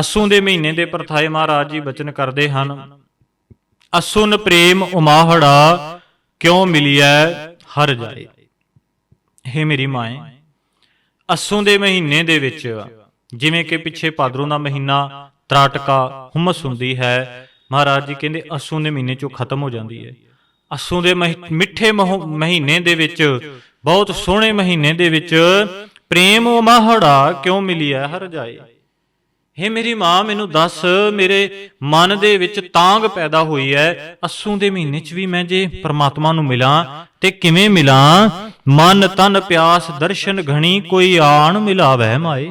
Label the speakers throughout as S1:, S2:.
S1: ਅਸੂ ਦੇ ਮਹੀਨੇ ਦੇ ਪ੍ਰਥਾਏ ਮਹਾਰਾਜ ਜੀ ਬਚਨ ਕਰਦੇ ਹਨ। ਅਸੁਨ ਪ੍ਰੇਮ ਉਮਾਹੜਾ ਕਿਉ ਮਿਲਿਐ ਹਰ ਜਾਏ। हे ਮੇਰੀ ਮਾਏ, ਅਸੂ ਦੇ ਮਹੀਨੇ ਦੇ ਵਿੱਚ ਜਿਵੇਂ ਕਿ ਪਿੱਛੇ ਪਾਦਰੋਂ ਦਾ ਮਹੀਨਾ ਤਰਾਟਕਾ ਹੁਮਸ ਹੁੰਦੀ ਹੈ, ਮਹਾਰਾਜ ਜੀ ਕਹਿੰਦੇ ਅਸੂ ਦੇ ਮਹੀਨੇ ਚੋਂ ਖਤਮ ਹੋ ਜਾਂਦੀ ਹੈ। ਅਸੂ ਦੇ ਮਹੀ- ਮਿੱਠੇ ਮਹੋ- ਮਹੀਨੇ ਦੇ ਵਿੱਚ, ਬਹੁਤ ਸੋਹਣੇ ਮਹੀਨੇ ਦੇ ਵਿੱਚ ਪ੍ਰੇਮ ਉਮਾਹੜਾ ਕਿਉਂ ਮਿਲਿਆ ਹਰ ਜਾਏ। ਹੇ ਮੇਰੀ ਮਾਂ, ਮੈਨੂੰ ਦੱਸ, ਮੇਰੇ ਮਨ ਦੇ ਵਿੱਚ ਤਾਂਗ ਪੈਦਾ ਹੋਈ ਹੈ ਅਸੂ ਦੇ ਮਹੀਨੇ 'ਚ ਵੀ ਮੈਂ ਜੇ ਪ੍ਰਮਾਤਮਾ ਨੂੰ ਮਿਲਾਂ ਤੇ ਕਿਵੇਂ ਮਿਲਾਂ? ਮਨ, ਤਨ, ਪਿਆਸ, ਦਰਸ਼ਨ ਘਣੀ ਕੋਈ ਆਣ ਮਿਲਾਵੇ ਮਾਏ।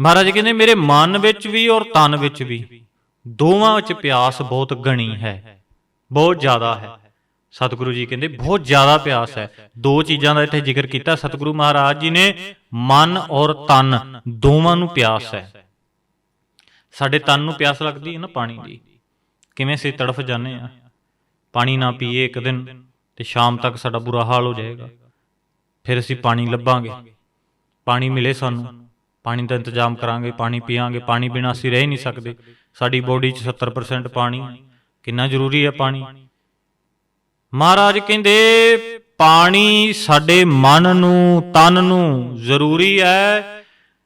S1: ਮਹਾਰਾਜ ਕਹਿੰਦੇ, ਮੇਰੇ ਮਨ ਵਿੱਚ ਵੀ ਔਰ ਤਨ ਵਿੱਚ ਵੀ ਦੋਵਾਂ ਵਿੱਚ ਪਿਆਸ ਬਹੁਤ ਗਣੀ ਹੈ, ਬਹੁਤ ਜ਼ਿਆਦਾ ਹੈ। ਸਤਿਗੁਰੂ ਜੀ ਕਹਿੰਦੇ, ਬਹੁਤ ਜ਼ਿਆਦਾ ਪਿਆਸ ਹੈ। ਦੋ ਚੀਜ਼ਾਂ ਦਾ ਇੱਥੇ ਜ਼ਿਕਰ ਕੀਤਾ। ਸਤਿਗੁਰੂ ਮਹਾਰਾਜ ਜੀ ਨੇ ਮਨ ਔਰ ਤਨ ਦੋਵਾਂ ਨੂੰ ਪਿਆਸ ਹੈ। ਸਾਡੇ ਤਨ ਨੂੰ ਪਿਆਸ ਲੱਗਦੀ ਹੈ ਨਾ ਪਾਣੀ ਦੀ। ਕਿਵੇਂ ਅਸੀਂ ਤੜਫ ਜਾਂਦੇ ਆ ਪਾਣੀ ਨਾ ਪੀਏ ਇੱਕ ਦਿਨ ਤੇ ਸ਼ਾਮ ਤੱਕ ਸਾਡਾ ਬੁਰਾ ਹਾਲ ਹੋ ਜਾਏਗਾ। ਫਿਰ ਅਸੀਂ ਪਾਣੀ ਲੱਭਾਂਗੇ। ਪਾਣੀ ਮਿਲੇ ਸਾਨੂੰ। ਪਾਣੀ ਦਾ ਇੰਤਜ਼ਾਮ ਕਰਾਂਗੇ, ਪਾਣੀ ਪੀਵਾਂਗੇ ਪਾਣੀ ਬਿਨਾਂ ਅਸੀਂ ਰਹਿ ਹੀ ਨਹੀਂ ਸਕਦੇ। ਸਾਡੀ ਬੋਡੀ 'ਚ 70% ਪਾਣੀ ਕਿੰਨਾ ਜ਼ਰੂਰੀ ਹੈ ਪਾਣੀ? ਮਹਾਰਾਜ ਕਹਿੰਦੇ, ਪਾਣੀ ਸਾਡੇ ਮਨ ਨੂੰ, ਤਨ ਨੂੰ ਜ਼ਰੂਰੀ ਹੈ।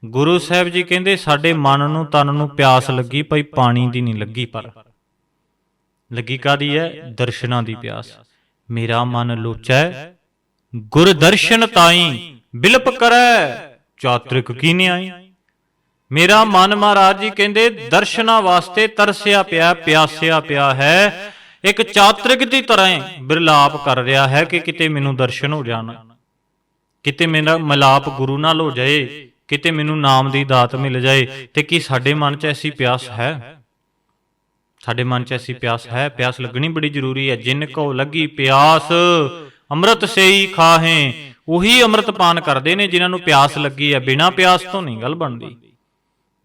S1: ਗੁਰੂ ਸਾਹਿਬ ਜੀ ਕਹਿੰਦੇ, ਸਾਡੇ ਮਨ ਨੂੰ, ਤਨ ਨੂੰ ਪਿਆਸ ਲੱਗੀ ਭਾਈ ਪਾਣੀ ਦੀ ਨਹੀਂ ਲੱਗੀ ਪਰ। ਲੱਗੀ ਕਾਦੀ ਹੈ ਦਰਸ਼ਨਾਂ ਦੀ ਪਿਆਸ। ਮੇਰਾ ਮਨ ਲੋਚੈ ਗੁਰ ਦਰਸ਼ਨ ਤਾਈ ਬਿਲਪ ਕਰੈ, ਚਾਤ੍ਰਿਕ ਕੀ ਨਿਆਈ? ਮੇਰਾ ਮਨ ਮਹਾਰਾਜ ਜੀ ਕਹਿੰਦੇ, ਦਰਸ਼ਨਾਂ ਵਾਸਤੇ ਤਰਸਿਆ ਪਿਆ, ਪਿਆਸਿਆ ਪਿਆ ਹੈ। ਇੱਕ ਚਾਤ੍ਰਿਕ ਦੀ ਤਰ੍ਹਾਂ ਬਿਰਲਾਪ ਕਰ ਰਿਹਾ ਹੈ ਕਿ ਕਿਤੇ ਮੈਨੂੰ ਦਰਸ਼ਨ ਹੋ ਜਾਣ। ਕਿਤੇ ਮੇਰਾ ਮਲਾਪ ਗੁਰੂ ਨਾਲ ਹੋ ਜਾਏ। ਕਿਤੇ ਮੈਨੂੰ ਨਾਮ ਦੀ ਦਾਤ ਮਿਲ ਜਾਏ ਤੇ ਕੀ ਸਾਡੇ ਮਨ 'ਚ ਐਸੀ ਪਿਆਸ ਹੈ? ਸਾਡੇ ਮਨ 'ਚ ਐਸੀ ਪਿਆਸ ਹੈ? ਪਿਆਸ ਲੱਗਣੀ ਬੜੀ ਜ਼ਰੂਰੀ ਹੈ। ਜਿਨ ਕੋ ਲੱਗੀ ਪਿਆਸ, ਅੰਮ੍ਰਿਤ ਸੇਈ ਖਾਹੇ। ਉਹੀ ਅੰਮ੍ਰਿਤ ਪਾਨ ਕਰਦੇ ਨੇ ਜਿਨ੍ਹਾਂ ਨੂੰ ਪਿਆਸ ਲੱਗੀ ਹੈ। ਬਿਨਾਂ ਪਿਆਸ ਤੋਂ ਨਹੀਂ ਗੱਲ ਬਣਦੀ।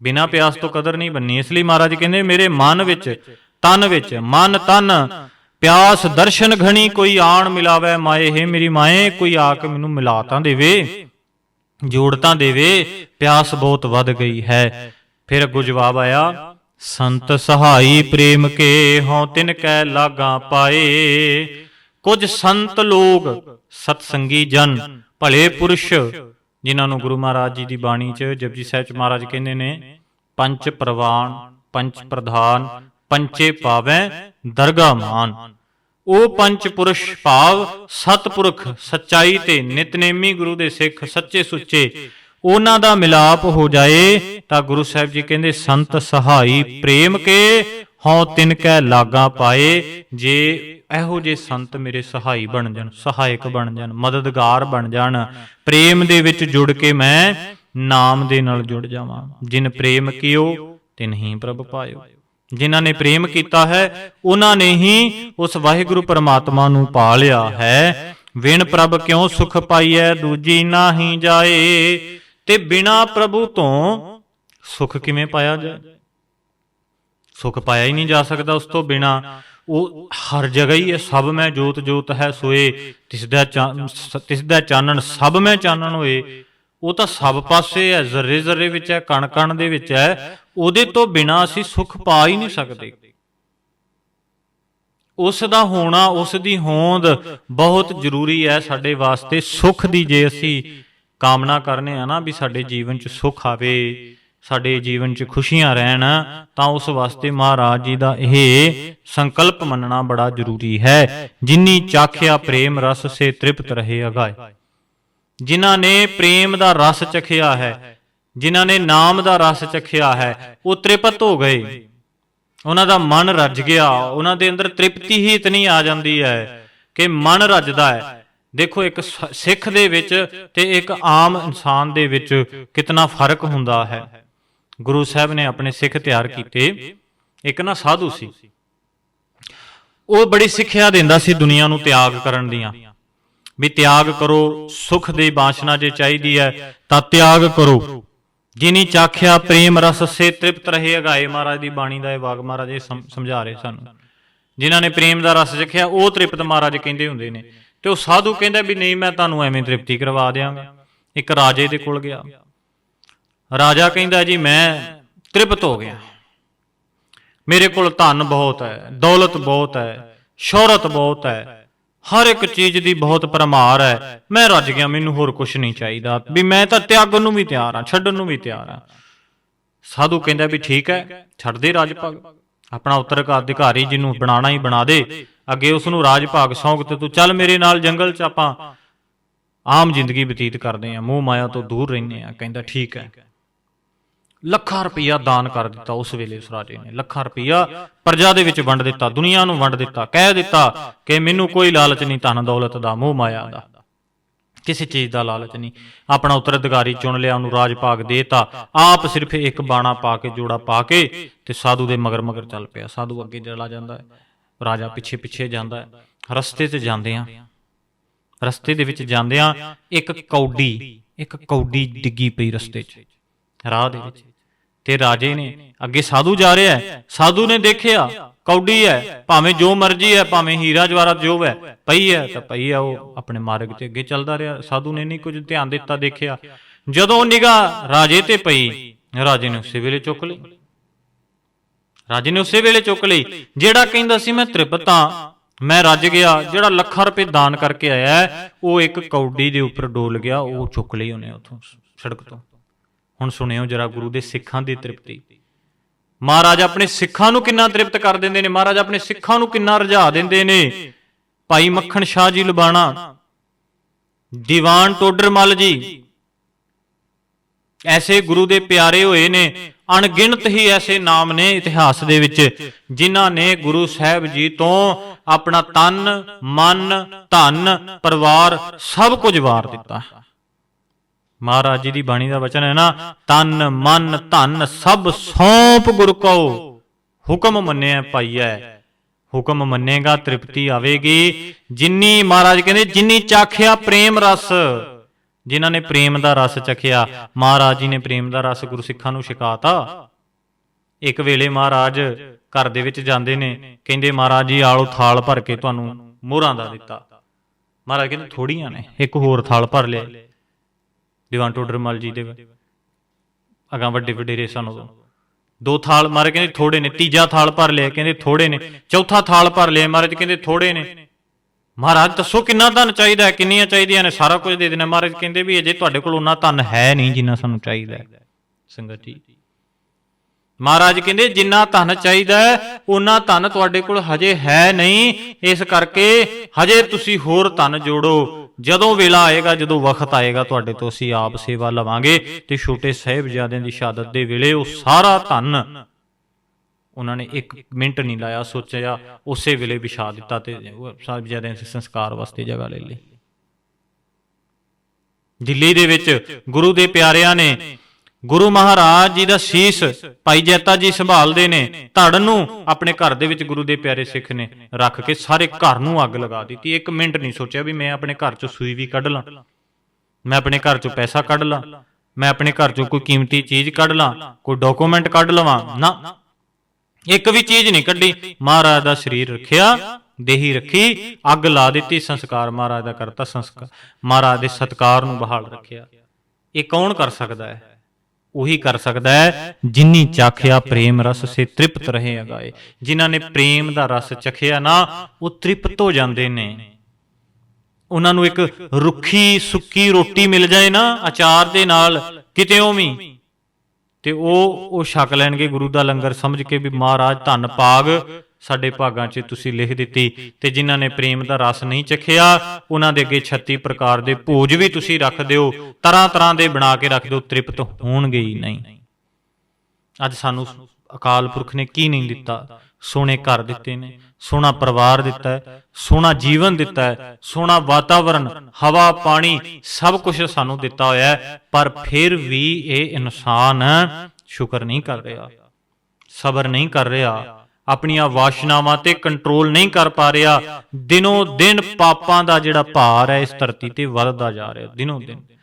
S1: ਬਿਨਾਂ ਪਿਆਸ ਤੋਂ ਕਦਰ ਨਹੀਂ ਬੰਨੀ ਇਸ ਲਈ ਮਹਾਰਾਜ ਕਹਿੰਦੇ, ਮੇਰੇ ਮਨ ਵਿੱਚ, ਤਨ ਵਿੱਚ, ਮਨ ਤਨ, ਪਿਆਸ ਦਰਸ਼ਨ ਘਣੀ ਕੋਈ ਆਣ ਮਿਲਾਵੇ। ਮਾਏ, ਹੈ ਮੇਰੀ ਮਾਏ, ਕੋਈ ਆ ਕੇ ਮੈਨੂੰ ਮਿਲਾ ਤਾਂ ਦੇਵੇ। ਜੋੜ ਤਾਂ ਦੇਵੇ ਪਿਆਸ ਬਹੁਤ ਵੱਧ ਗਈ ਹੈ। ਫਿਰ ਅੱਗੋਂ ਜਵਾਬ ਆਇਆ, ਸੰਤ ਸਹਾਈ ਪ੍ਰੇਮ ਕੇ ਹਉ ਤਿਨ ਕੈ ਲਾਗਾ ਪਾਏ। ਕੁਝ ਸੰਤ ਲੋਗ ਸਤਸੰਗੀ ਜਨ, ਭਲੇ ਪੁਰਸ਼, ਜਿਨ੍ਹਾਂ ਨੂੰ ਗੁਰੂ ਮਹਾਰਾਜ ਜੀ ਦੀ ਬਾਣੀ 'ਚ ਜਪਜੀ ਸਾਹਿਬ 'ਚ ਮਹਾਰਾਜ ਕਹਿੰਦੇ ਨੇ, ਪੰਚ ਪ੍ਰਵਾਨ, ਪੰਚ ਪ੍ਰਧਾਨ, ਪੰਚੇ ਪਾਵੈ, ਦਰਗਾਹ ਮਾਨ। ਉਹ ਪੰਜ ਪੁਰਸ਼ ਭਾਵ, ਸਤਪੁਰਖ, ਸਚਾਈ ਤੇ ਨਿਤਨੇਮੀ ਗੁਰੂ ਦੇ ਸਿੱਖ ਸੱਚੇ ਸੁੱਚੇ ਉਹਨਾਂ ਦਾ ਮਿਲਾਪ ਹੋ ਜਾਏ, ਤਾਂ ਗੁਰੂ ਸਾਹਿਬ ਜੀ ਕਹਿੰਦੇ, ਸੰਤ ਸਹਾਈ ਪ੍ਰੇਮ ਕੇ, ਹਉ ਤਿਨ ਕੈ ਲਾਗਾ ਪਾਏ, ਜੇ ਇਹੋ ਜੇ ਸੰਤ ਮੇਰੇ ਸਹਾਈ ਬਣ ਜਾਣ, ਸਹਾਇਕ ਬਣ ਜਾਣ, ਮਦਦਗਾਰ ਬਣ ਜਾਣ, ਪ੍ਰੇਮ ਦੇ ਵਿੱਚ ਜੁੜ ਕੇ ਮੈਂ ਨਾਮ ਦੇ ਨਾਲ ਜੁੜ ਜਾਵਾਂ। ਜਿਨ ਪ੍ਰੇਮ ਕੀਓ, ਤਿਨ ਹੀ ਪ੍ਰਭ ਪਾਇਓ। ਜਿਨ੍ਹਾਂ ਨੇ ਪ੍ਰੇਮ ਕੀਤਾ ਹੈ, ਉਹਨਾਂ ਨੇ ਹੀ ਉਸ ਵਾਹਿਗੁਰੂ ਪਰਮਾਤਮਾ ਨੂੰ ਪਾ ਲਿਆ ਹੈ। ਵਿਣ ਪ੍ਰਭ ਕਿਉ ਸੁਖ ਪਾਈਐ, ਦੂਜੀ ਨਾਹੀ ਜਾਏ। ਤੇ ਬਿਨਾ ਪ੍ਰਭੂ ਤੋਂ ਸੁਖ ਕਿਵੇਂ ਪਾਇਆ ਜਾਏ? ਸੁਖ ਪਾਇਆ ਹੀ ਨਹੀਂ ਜਾ ਸਕਦਾ ਉਸ ਤੋਂ ਬਿਨਾ। ਉਹ ਹਰ ਜਗ੍ਹਾ ਹੀ ਹੈ, ਸਭ ਮੈਂ ਜੋਤ ਜੋਤ ਹੈ, ਸੋਏ। ਤਿਸਦਾ ਦਾ ਚਾਨਣ, ਸਭ ਮੈਂ ਚਾਨਣ ਹੋਏ। ਉਹ ਤਾਂ ਸਭ ਪਾਸੇ ਹੈ ਜ਼ਰੇ ਜ਼ਰੇ ਵਿੱਚ ਹੈ ਕਣ ਕਣ ਦੇ ਵਿੱਚ ਹੈ। ਉਹਦੇ ਤੋਂ ਬਿਨਾ ਅਸੀਂ ਸੁਖ ਪਾ ਹੀ ਨਹੀਂ ਸਕਦੇ। ਉਸ ਦਾ ਹੋਣਾ, ਉਸ ਦੀ ਹੋਂਦ ਬਹੁਤ ਜ਼ਰੂਰੀ ਹੈ ਸਾਡੇ ਵਾਸਤੇ ਸੁੱਖ ਦੀ ਜੇ ਅਸੀਂ ਕਾਮਨਾ ਕਰਨੇ ਆ ਨਾ ਵੀ ਸਾਡੇ ਜੀਵਨ 'ਚ ਸੁੱਖ ਆਵੇ, ਸਾਡੇ ਜੀਵਨ 'ਚ ਖੁਸ਼ੀਆਂ ਰਹਿਣ, ਤਾਂ ਉਸ ਵਾਸਤੇ ਮਹਾਰਾਜ ਜੀ ਦਾ ਇਹ ਸੰਕਲਪ ਮੰਨਣਾ ਬੜਾ ਜ਼ਰੂਰੀ ਹੈ। ਜਿਨੀ ਚਾਖਿਆ ਪ੍ਰੇਮ ਰਸ ਸੇ ਤ੍ਰਿਪਤ ਰਹੇ ਅਗਾਏ। ਜਿਨ੍ਹਾਂ ਨੇ ਪ੍ਰੇਮ ਦਾ ਰਸ ਚਖਿਆ ਹੈ, ਜਿਨ੍ਹਾਂ ਨੇ ਨਾਮ ਦਾ ਰਸ ਚਖਿਆ ਹੈ, ਉਹ ਤ੍ਰਿਪਤ ਹੋ ਗਏ। ਉਹਨਾਂ ਦਾ ਮਨ ਰੱਜ ਗਿਆ। ਉਹਨਾਂ ਦੇ ਅੰਦਰ ਤ੍ਰਿਪਤੀ ਹੀ ਇਤਨੀ ਆ ਜਾਂਦੀ ਹੈ ਕਿ ਮਨ ਰੱਜਦਾ ਹੈ। ਦੇਖੋ, ਇੱਕ ਸਿੱਖ ਦੇ ਵਿੱਚ ਤੇ ਇੱਕ ਆਮ ਇਨਸਾਨ ਦੇ ਵਿੱਚ ਕਿੰਨਾ ਫ਼ਰਕ ਹੁੰਦਾ ਹੈ। ਗੁਰੂ ਸਾਹਿਬ ਨੇ ਆਪਣੇ ਸਿੱਖ ਤਿਆਰ ਕੀਤੇ। ਇੱਕ ਨਾ ਸਾਧੂ ਸੀ। ਉਹ ਬੜੀ ਸਿੱਖਿਆ ਦਿੰਦਾ ਸੀ ਦੁਨੀਆ ਨੂੰ ਤਿਆਗ ਕਰਨ ਦੀਆਂ। ਵੀ ਤਿਆਗ ਕਰੋ, ਸੁਖ ਦੀ ਬਾਸ਼ਨਾ ਜੇ ਚਾਹੀਦੀ ਹੈ ਤਾਂ ਤਿਆਗ ਕਰੋ। ਜਿਨੀ ਚਾਖਿਆ ਪ੍ਰੇਮ ਰਸ ਸੇ ਤ੍ਰਿਪਤ ਰਹੇ ਅਗਾਏ ਮਹਾਰਾਜ ਦੀ ਬਾਣੀ ਦਾ ਇਹ ਵਾਗ ਮਹਾਰਾਜ ਇਹ ਸਮਝਾ ਰਹੇ ਸਾਨੂੰ। ਜਿਨ੍ਹਾਂ ਨੇ ਪ੍ਰੇਮ ਦਾ ਰਸ ਚਖਿਆ ਉਹ ਤ੍ਰਿਪਤ ਮਹਾਰਾਜ ਕਹਿੰਦੇ ਹੁੰਦੇ ਨੇ। ਤੇ ਉਹ ਸਾਧੂ ਕਹਿੰਦਾ ਵੀ ਨਹੀਂ, ਮੈਂ ਤੁਹਾਨੂੰ ਐਵੇਂ ਤ੍ਰਿਪਤੀ ਕਰਵਾ ਦਿਆਂਗਾ। ਇੱਕ ਰਾਜੇ ਦੇ ਕੋਲ ਗਿਆ। ਰਾਜਾ ਕਹਿੰਦਾ, ਜੀ, ਮੈਂ ਤ੍ਰਿਪਤ ਹੋ ਗਿਆ। ਮੇਰੇ ਕੋਲ ਧਨ ਬਹੁਤ ਹੈ, ਦੌਲਤ ਬਹੁਤ ਹੈ, ਸ਼ੋਹਰਤ ਬਹੁਤ ਹੈ ਹਰ ਇੱਕ ਚੀਜ਼ ਦੀ ਬਹੁਤ ਪਰਮਾਰ ਹੈ। ਮੈਂ ਰੱਜ ਗਿਆ, ਮੈਨੂੰ ਹੋਰ ਕੁਝ ਨਹੀਂ ਚਾਹੀਦਾ। ਵੀ ਮੈਂ ਤਾਂ ਤਿਆਗਣ ਨੂੰ ਵੀ ਤਿਆਰ ਹਾਂ, ਛੱਡਣ ਨੂੰ ਵੀ ਤਿਆਰ ਹਾਂ। ਸਾਧੂ ਕਹਿੰਦਾ ਵੀ ਠੀਕ ਹੈ, ਛੱਡ ਦੇ ਰਾਜ ਭਾਗ। ਆਪਣਾ ਉੱਤਰਕ ਅਧਿਕਾਰੀ ਜਿਹਨੂੰ ਬਣਾਣਾ ਹੀ ਬਣਾ ਦੇ। ਅੱਗੇ ਉਸ ਨੂੰ ਰਾਜ ਭਾਗ ਸੌਂਕ ਤੇ ਤੂੰ ਚੱਲ ਮੇਰੇ ਨਾਲ ਜੰਗਲ 'ਚ ਆਪਾਂ ਆਮ ਜ਼ਿੰਦਗੀ ਬਤੀਤ ਕਰਦੇ ਆ ਮੋਹ ਮਾਇਆ ਤੋਂ ਦੂਰ ਰਹਿੰਦੇ ਆ ਕਹਿੰਦਾ ਠੀਕ ਹੈ। ਲੱਖਾਂ ਰੁਪਈਆ ਦਾਨ ਕਰ ਦਿੱਤਾ ਉਸ ਵੇਲੇ ਉਸ ਰਾਜੇ ਨੇ। ਲੱਖਾਂ ਰੁਪਈਆ ਪ੍ਰਜਾ ਦੇ ਵਿੱਚ ਵੰਡ ਦਿੱਤਾ, ਦੁਨੀਆ ਨੂੰ ਵੰਡ ਦਿੱਤਾ, ਕਹਿ ਦਿੱਤਾ ਕਿ ਮੈਨੂੰ ਕੋਈ ਲਾਲਚ ਨਹੀਂ, ਧਨ ਦੌਲਤ ਦਾ ਮੋਹ ਮਾਇਆ ਦਾ। ਕਿਸੇ ਚੀਜ਼ ਦਾ ਲਾਲਚ ਨਹੀਂ। ਆਪਣਾ ਉੱਤਰਾਧਿਕਾਰੀ ਚੁਣ ਲਿਆ, ਉਹਨੂੰ ਰਾਜ ਭਾਗ ਦੇਤਾ। ਆਪ ਸਿਰਫ ਇੱਕ ਬਾਣਾ ਪਾ ਕੇ, ਜੋੜਾ ਪਾ ਕੇ ਤੇ ਸਾਧੂ ਦੇ ਮਗਰ ਮਗਰ ਚੱਲ ਪਿਆ। ਸਾਧੂ ਅੱਗੇ ਚਲਾ ਜਾਂਦਾ ਹੈ, ਰਾਜਾ ਪਿੱਛੇ ਪਿੱਛੇ ਜਾਂਦਾ ਹੈ। ਰਸਤੇ 'ਚ ਜਾਂਦੇ ਆ ਰਸਤੇ ਦੇ ਵਿੱਚ ਜਾਂਦਿਆਂ ਇੱਕ ਕੌਡੀ ਇੱਕ ਕੌਡੀ ਡਿੱਗੀ ਪਈ ਰਸਤੇ 'ਚ। ਰਾਹ ਦੇ ਵਿੱਚ। ਤੇ ਰਾਜੇ ਨੇ ਅੱਗੇ ਸਾਧੂ ਜਾ ਰਿਹਾ ਹੈ। ਸਾਧੂ ਨੇ ਦੇਖਿਆ ਕੌਡੀ ਹੈ ਭਾਵੇਂ ਜੋ ਮਰਜ਼ੀ ਹੈ ਭਾਵੇਂ ਹੀਰਾ ਜਵਾਹਰਾਤ ਜੋ ਹੈ ਪਈ ਹੈ ਤਾਂ ਪਈ ਹੈ ਉਹ ਆਪਣੇ ਮਾਰਗ ਤੇ ਅੱਗੇ ਚੱਲਦਾ ਰਿਹਾ। ਸਾਧੂ ਨੇ ਨਹੀਂ ਕੁਝ ਧਿਆਨ ਦਿੱਤਾ ਦੇਖਿਆ। ਜਦੋਂ ਨਿਗਾਹ ਰਾਜੇ ਤੇ ਪਈ ਰਾਜੇ ਨੇ ਉਸੇ ਵੇਲੇ ਚੁੱਕ ਲਈ। ਰਾਜੇ ਨੇ ਉਸੇ ਵੇਲੇ ਚੁੱਕ ਲਈ ਜਿਹੜਾ ਕਹਿੰਦਾ ਸੀ ਮੈਂ ਤ੍ਰਿਪਤਾਂ ਮੈਂ ਰੱਜ ਗਿਆ ਜਿਹੜਾ ਲੱਖਾਂ ਰੁਪਏ ਦਾਨ ਕਰਕੇ ਆਇਆ ਉਹ ਇੱਕ ਕੌਡੀ ਦੇ ਉੱਪਰ ਡੋਲ ਗਿਆ ਉਹ ਚੁੱਕ ਲਈ ਉਹਨੇ ਉਥੋਂ ਸੜਕ ਤੋਂ। ਹੁਣ ਸੁਣਿਓ ਜਰਾ ਗੁਰੂ ਦੇ ਸਿੱਖਾਂ ਦੀ ਤ੍ਰਿਪਤੀ। ਮਹਾਰਾਜ ਆਪਣੇ ਸਿੱਖਾਂ ਨੂੰ ਕਿੰਨਾ ਤ੍ਰਿਪਤ ਕਰ ਦਿੰਦੇ ਨੇ, ਮਹਾਰਾਜ ਆਪਣੇ ਸਿੱਖਾਂ ਨੂੰ ਕਿੰਨਾ ਰਝਾ ਦਿੰਦੇ ਨੇ। ਭਾਈ ਮੱਖਣ ਸ਼ਾਹ ਜੀ ਲੁਬਾਣਾ ਦੀਵਾਨ ਟੋਡਰ ਮੱਲ ਜੀ, ਐਸੇ ਗੁਰੂ ਦੇ ਪਿਆਰੇ ਹੋਏ ਨੇ, ਅਣਗਿਣਤ ਹੀ ਐਸੇ ਨਾਮ ਨੇ ਇਤਿਹਾਸ ਦੇ ਵਿੱਚ, ਜਿਨ੍ਹਾਂ ਨੇ ਗੁਰੂ ਸਾਹਿਬ ਜੀ ਤੋਂ ਆਪਣਾ ਤਨ, ਮਨ, ਧਨ, ਪਰਿਵਾਰ ਸਭ ਕੁਝ ਵਾਰ ਦਿੱਤਾ ਮਹਾਰਾਜ ਜੀ ਦੀ ਬਾਣੀ ਦਾ ਵਚਨ ਹੈ ਨਾ, ਤਨ, ਮਨ, ਧਨ ਸਭ ਸੌਂਪ ਗੁਰ ਕੋ ਹੁਕਮ ਮੰਨਿਆ ਪਾਈਐ ਹੁਕਮ ਮੰਨੇਗਾ, ਤ੍ਰਿਪਤੀ ਆਵੇਗੀ। ਜਿੰਨੀ ਮਹਾਰਾਜ ਕਹਿੰਦੇ, ਜਿੰਨੀ ਚਾਖਿਆ ਪ੍ਰੇਮ ਰਸ। ਜਿਨ੍ਹਾਂ ਨੇ ਪ੍ਰੇਮ ਦਾ ਰਸ ਚਖਿਆ, ਮਹਾਰਾਜ ਜੀ ਨੇ ਪ੍ਰੇਮ ਦਾ ਰਸ ਗੁਰੂ ਸਿੱਖਾਂ ਨੂੰ ਛਕਾਤਾ। ਇੱਕ ਵੇਲੇ ਮਹਾਰਾਜ ਘਰ ਦੇ ਵਿੱਚ ਜਾਂਦੇ ਨੇ, ਕਹਿੰਦੇ, ਮਹਾਰਾਜ ਜੀ, ਆਲੋ ਥਾਲ ਭਰ ਕੇ ਤੁਹਾਨੂੰ ਮੋਹਰਾਂ ਦਾ ਦਿੱਤਾ। ਮਹਾਰਾਜ ਕਹਿੰਦੇ ਥੋੜੀਆਂ ਨੇ, ਇੱਕ ਹੋਰ ਥਾਲ ਭਰ ਲਿਆ। ਦੀਵਾਨ ਟੋਡਰਮਲ ਜੀ ਦੇ ਅਗਾਂ ਵੱਡੇ ਵਡੇਰੇ ਸਨ ਉਦੋਂ। ਦੋ ਥਾਲ ਮਹਾਰਾਜ ਕਹਿੰਦੇ ਥੋੜੇ ਨੇ, ਤੀਜਾ ਥਾਲ ਭਰ ਲਿਆ, ਕਹਿੰਦੇ ਥੋੜੇ ਨੇ, ਚੌਥਾ ਥਾਲ ਭਰ ਲਿਆ, ਮਹਾਰਾਜ ਕਹਿੰਦੇ ਥੋੜੇ ਨੇ। ਮਹਾਰਾਜ ਦੱਸੋ ਕਿੰਨਾ ਧਨ ਚਾਹੀਦਾ ਕਿੰਨੀਆਂ ਚਾਹੀਦੀਆਂ ਨੇ, ਸਾਰਾ ਕੁਝ ਦੇ ਦੇਣਾ। ਮਹਾਰਾਜ ਕਹਿੰਦੇ ਵੀ ਅਜੇ ਤੁਹਾਡੇ ਕੋਲ ਉਹਨਾਂ ਧਨ ਹੈ ਨਹੀਂ ਜਿੰਨਾ ਸਾਨੂੰ ਚਾਹੀਦਾ ਹੈ। ਸੰਗਤ ਜੀ। ਮਹਾਰਾਜ ਕਹਿੰਦੇ ਜਿੰਨਾ ਧਨ ਚਾਹੀਦਾ ਹੈ ਉਹਨਾਂ ਧਨ ਤੁਹਾਡੇ ਕੋਲ ਹਜੇ ਹੈ ਨਹੀਂ। ਇਸ ਕਰਕੇ ਹਜੇ ਤੁਸੀਂ ਹੋਰ ਧਨ ਜੋੜੋ। ਜਦੋਂ ਵੇਲਾ ਆਏਗਾ, ਜਦੋਂ ਵਕਤ ਆਏਗਾ, ਤੁਹਾਡੇ ਤੋਂ ਅਸੀਂ ਆਪ ਸੇਵਾ ਲਵਾਂਗੇ ਤੇ ਛੋਟੇ ਸਾਹਿਬਜ਼ਾਦਿਆਂ ਦੀ ਸ਼ਹਾਦਤ ਦੇ ਵੇਲੇ ਉਹ ਸਾਰਾ ਧਨ ਉਹਨਾਂ ਨੇ ਇੱਕ ਮਿੰਟ ਨਹੀਂ ਲਾਇਆ, ਸੋਚਿਆ, ਉਸੇ ਵੇਲੇ ਵਿਛਾ ਦਿੱਤਾ ਤੇ ਉਹ ਸਾਹਿਬਜ਼ਾਦਿਆਂ ਦੇ ਸੰਸਕਾਰ ਵਾਸਤੇ ਜਗ੍ਹਾ ਲੈ ਲਈ। ਦਿੱਲੀ ਦੇ ਵਿੱਚ ਗੁਰੂ ਦੇ ਪਿਆਰਿਆਂ ਨੇ ਗੁਰੂ ਮਹਾਰਾਜ ਜੀ ਦਾ ਸੀਸ ਭਾਈ ਜੈਤਾ ਜੀ ਸੰਭਾਲਦੇ ਨੇ, ਧੜ ਨੂੰ ਆਪਣੇ ਘਰ ਦੇ ਵਿੱਚ ਗੁਰੂ ਦੇ ਪਿਆਰੇ ਸਿੱਖ ਨੇ ਰੱਖ ਕੇ ਸਾਰੇ ਘਰ ਨੂੰ ਅੱਗ ਲਗਾ ਦਿੱਤੀ। ਇੱਕ ਮਿੰਟ ਨਹੀਂ ਸੋਚਿਆ ਵੀ ਮੈਂ ਆਪਣੇ ਘਰ ਚੋਂ ਸੂਈ ਵੀ ਕੱਢ ਲਾਂ। ਮੈਂ ਆਪਣੇ ਘਰ ਚੋਂ ਪੈਸਾ ਕੱਢ ਲਾਂ। ਮੈਂ ਆਪਣੇ ਘਰ ਚੋਂ ਕੋਈ ਕੀਮਤੀ ਚੀਜ਼ ਕੱਢ ਲਾਂ, ਕੋਈ ਡਾਕੂਮੈਂਟ ਕੱਢ ਲਵਾਂ। ਨਾ। ਇੱਕ ਵੀ ਚੀਜ਼ ਨਹੀਂ ਕੱਢੀ। ਮਹਾਰਾਜ ਦਾ ਸਰੀਰ ਰੱਖਿਆ, ਦੇਹੀ ਰੱਖੀ, ਅੱਗ ਲਾ ਦਿੱਤੀ, ਸੰਸਕਾਰ ਮਹਾਰਾਜ ਦਾ ਕਰਤਾ ਸੰਸਕਾਰ। ਮਹਾਰਾਜ ਦੇ ਸਤਕਾਰ ਨੂੰ ਬਹਾਲ ਰੱਖਿਆ। ਇਹ ਕੌਣ ਕਰ ਸਕਦਾ ਹੈ? ਉਹੀ ਕਰ ਸਕਦਾ ਹੈ ਜਿਨੀ ਚਾਖਿਆ ਪ੍ਰੇਮ ਰਸ ਸੇ ਤ੍ਰਿਪਤ ਰਹੇ ਅਗਾਏ ਜਿਨ੍ਹਾਂ ਨੇ ਪ੍ਰੇਮ ਦਾ ਰਸ ਚਖਿਆ ਨਾ, ਉਹ ਤ੍ਰਿਪਤ ਹੋ ਜਾਂਦੇ ਨੇ। ਉਹਨਾਂ ਨੂੰ ਇੱਕ ਰੁੱਖੀ ਸੁੱਕੀ ਰੋਟੀ ਮਿਲ ਜਾਏ ਨਾ, ਅਚਾਰ ਦੇ ਨਾਲ, ਕਿਤੇ ਵੀ। ਤੇ ਉਹ ਉਹ ਛਕ ਲੈਣਗੇ ਗੁਰੂ ਦਾ ਲੰਗਰ, ਸਮਝ ਕੇ ਵੀ ਮਹਾਰਾਜ ਧੰਨ ਪਾਗ ਸਾਡੇ ਭਾਗਾਂ 'ਚ ਤੁਸੀਂ ਲਿਖ ਦਿੱਤੀ ਤੇ ਜਿਨ੍ਹਾਂ ਨੇ ਪ੍ਰੇਮ ਦਾ ਰਸ ਨਹੀਂ ਚਖਿਆ, ਉਹਨਾਂ ਦੇ ਅੱਗੇ 36 ਪ੍ਰਕਾਰ ਦੇ ਭੋਜ ਵੀ ਤੁਸੀਂ ਰੱਖ ਦਿਓ। ਤਰ੍ਹਾਂ ਤਰ੍ਹਾਂ ਦੇ ਬਣਾ ਕੇ ਰੱਖ ਦਿਓ, ਤ੍ਰਿਪਤ ਹੋਣਗੇ ਹੀ ਨਹੀਂ। ਅੱਜ ਸਾਨੂੰ ਅਕਾਲ ਪੁਰਖ ਨੇ ਕੀ ਨਹੀਂ ਦਿੱਤਾ? ਸੋਹਣੇ ਘਰ ਦਿੱਤੇ ਨੇ, ਸੋਹਣਾ ਪਰਿਵਾਰ ਦਿੱਤਾ ਹੈ, ਸੋਹਣਾ ਜੀਵਨ ਦਿੱਤਾ ਹੈ, ਸੋਹਣਾ ਵਾਤਾਵਰਣ ਹਵਾ, ਪਾਣੀ, ਸਭ ਕੁਝ ਸਾਨੂੰ ਦਿੱਤਾ ਹੋਇਆ ਹੈ, ਪਰ ਫਿਰ ਵੀ ਇਹ ਇਨਸਾਨ ਸ਼ੁਕਰ ਨਹੀਂ ਕਰ ਰਿਹਾ, ਸਬਰ ਨਹੀਂ ਕਰ ਰਿਹਾ। ਆਪਣੀਆਂ ਵਾਸ਼ਨਾਵਾਂ ਤੇ ਕੰਟਰੋਲ ਨਹੀਂ ਕਰ ਪਾ ਰਿਹਾ, ਦਿਨੋਂ ਦਿਨ ਪਾਪਾਂ ਦਾ ਜਿਹੜਾ ਭਾਰ ਹੈ ਇਸ ਧਰਤੀ ਤੇ ਵੱਧਦਾ ਜਾ ਰਿਹਾ, ਦਿਨੋਂ ਦਿਨ।